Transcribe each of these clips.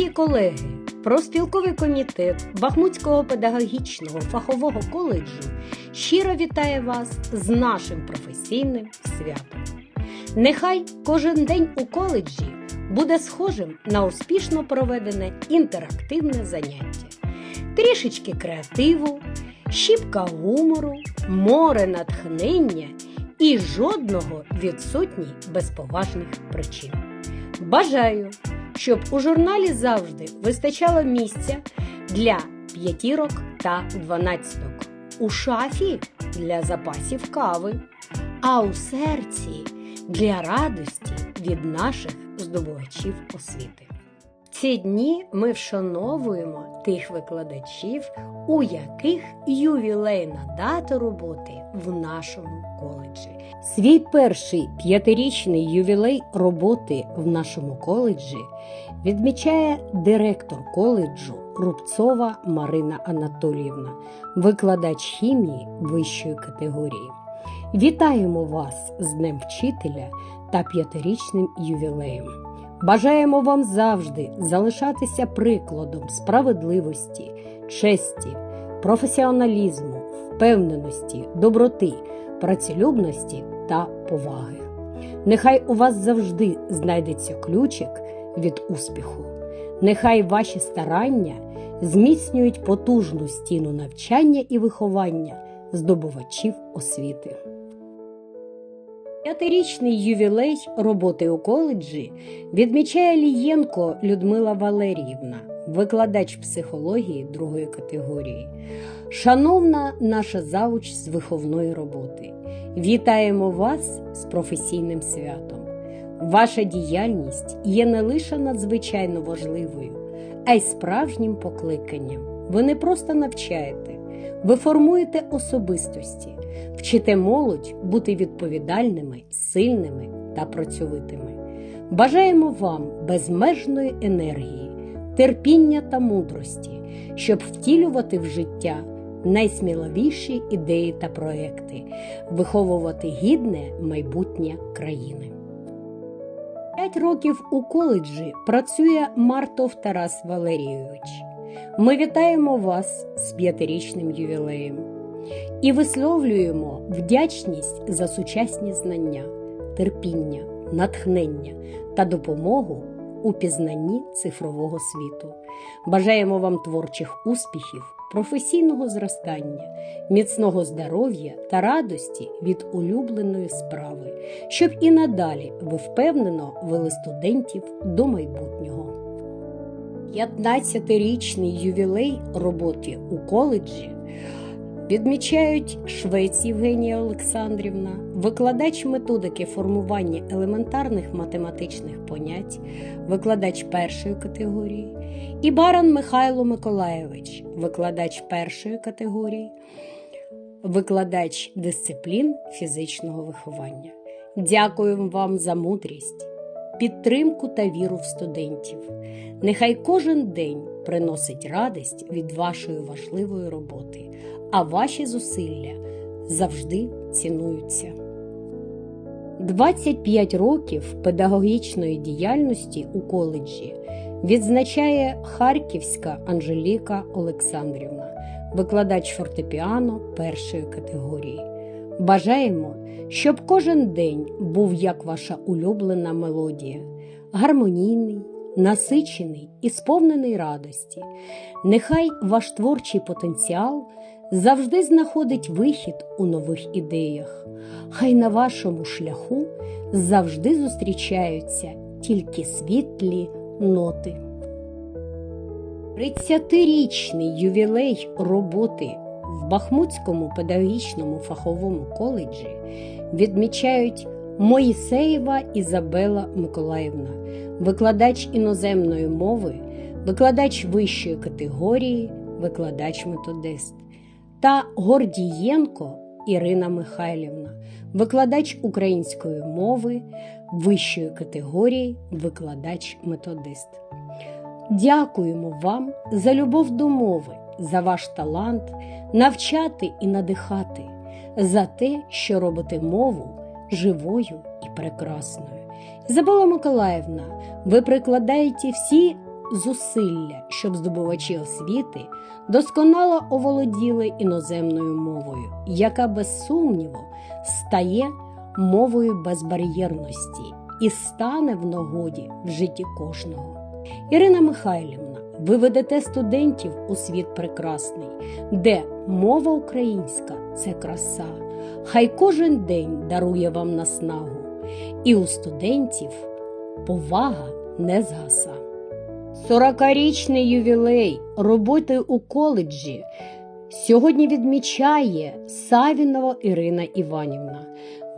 Дорогі колеги, профспілковий комітет Бахмутського педагогічного фахового коледжу щиро вітає вас з нашим професійним святом. Нехай кожен день у коледжі буде схожим на успішно проведене інтерактивне заняття. Трішечки креативу, щіпка гумору, море натхнення і жодного відсутній без поважних причин. Бажаю, щоб у журналі завжди вистачало місця для п'ятірок та дванадцяток, у шафі для запасів кави, а у серці для радості від наших здобувачів освіти. Ці дні ми вшановуємо тих викладачів, у яких ювілейна дата роботи в нашому коледжі. Свій перший п'ятирічний ювілей роботи в нашому коледжі відмічає директор коледжу Рубцова Марина Анатоліївна, викладач хімії вищої категорії. Вітаємо вас з Днем Вчителя та п'ятирічним ювілеєм. Бажаємо вам завжди залишатися прикладом справедливості, честі, професіоналізму, впевненості, доброти, працелюбності та поваги. Нехай у вас завжди знайдеться ключик від успіху. Нехай ваші старання зміцнюють потужну стіну навчання і виховання здобувачів освіти. П'ятирічний ювілей роботи у коледжі відмічає Лієнко Людмила Валеріївна, викладач психології другої категорії. Шановна наша завуч з виховної роботи, вітаємо вас з професійним святом. Ваша діяльність є не лише надзвичайно важливою, а й справжнім покликанням. Ви не просто навчаєте, ви формуєте особистості, вчите молодь бути відповідальними, сильними та працьовитими. Бажаємо вам безмежної енергії, терпіння та мудрості, щоб втілювати в життя найсміливіші ідеї та проекти, виховувати гідне майбутнє країни. П'ять років у коледжі працює Мартов Тарас Валерійович. Ми вітаємо вас з п'ятирічним ювілеєм і висловлюємо вдячність за сучасні знання, терпіння, натхнення та допомогу у пізнанні цифрового світу. Бажаємо вам творчих успіхів, професійного зростання, міцного здоров'я та радості від улюбленої справи, щоб і надалі ви впевнено вели студентів до майбутнього. 15-річний ювілей роботи у коледжі відмічають Швець Євгенія Олександрівна, викладач методики формування елементарних математичних понять, викладач першої категорії, і Баран Михайло Миколаєвич, викладач першої категорії, викладач дисциплін фізичного виховання. Дякуємо вам за мудрість, підтримку та віру в студентів. Нехай кожен день приносить радість від вашої важливої роботи, а ваші зусилля завжди цінуються. 25 років педагогічної діяльності у коледжі відзначає Харківська Анжеліка Олександрівна, викладач фортепіано першої категорії. Бажаємо, щоб кожен день був як ваша улюблена мелодія, гармонійний, насичений і сповнений радості. Нехай ваш творчий потенціал завжди знаходить вихід у нових ідеях. Хай на вашому шляху завжди зустрічаються тільки світлі ноти. 30-річний ювілей роботи в Бахмутському педагогічному фаховому коледжі відмічають Моїсеєва Ізабела Миколаївна, викладач іноземної мови, викладач вищої категорії, викладач методист та Гордієнко Ірина Михайлівна, викладач української мови вищої категорії, викладач методист. Дякуємо вам за любов до мови, за ваш талант навчати і надихати, за те, що робите мову живою і прекрасною. Ізабела Миколаївна, ви прикладаєте всі зусилля, щоб здобувачі освіти досконало оволоділи іноземною мовою, яка без сумніву стає мовою безбар'єрності і стане в нагоді в житті кожного. Ірина Михайлівна, ви ведете студентів у світ прекрасний, де мова українська це краса. Хай кожен день дарує вам наснагу, і у студентів повага не згаса. Сорокарічний ювілей роботи у коледжі сьогодні відмічає Савінова Ірина Іванівна,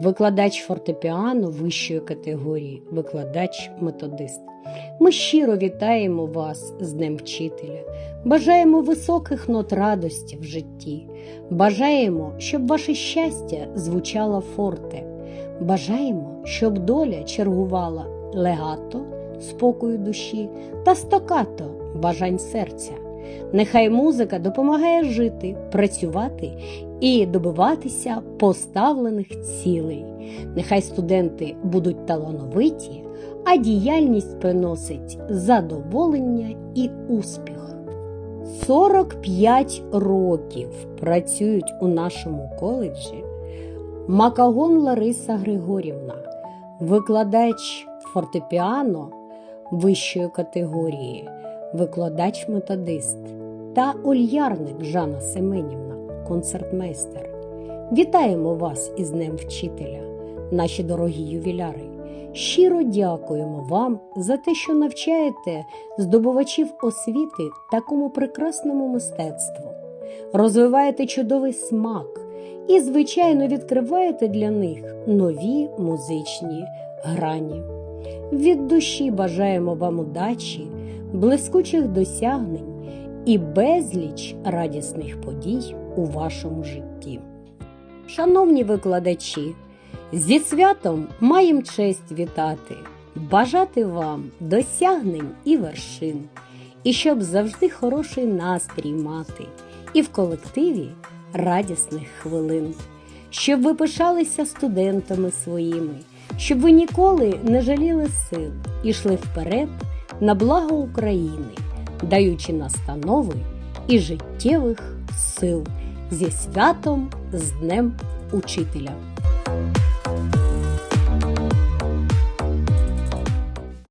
викладач фортепіано вищої категорії, викладач-методист. Ми щиро вітаємо вас з Днем Вчителя, бажаємо високих нот радості в житті, бажаємо, щоб ваше щастя звучало форте, бажаємо, щоб доля чергувала легато, спокою душі та стокато бажань серця. Нехай музика допомагає жити, працювати і добиватися поставлених цілей. Нехай студенти будуть талановиті, а діяльність приносить задоволення і успіх. 45 років працюють у нашому коледжі Макагон Лариса Григорівна, викладач фортепіано вищої категорії, викладач-методист та ольярник Жанна Семенівна, концертмейстер. Вітаємо вас із Днем Вчителя, наші дорогі ювіляри. Щиро дякуємо вам за те, що навчаєте здобувачів освіти такому прекрасному мистецтву, розвиваєте чудовий смак і, звичайно, відкриваєте для них нові музичні грані. Від душі бажаємо вам удачі, блискучих досягнень і безліч радісних подій у вашому житті. Шановні викладачі, зі святом маєм честь вітати, бажати вам досягнень і вершин, і щоб завжди хороший настрій мати, і в колективі радісних хвилин, щоб ви пишалися студентами своїми, щоб ви ніколи не жаліли сил і йшли вперед на благо України, даючи настанови і життєвих сил зі святом з Днем Учителя.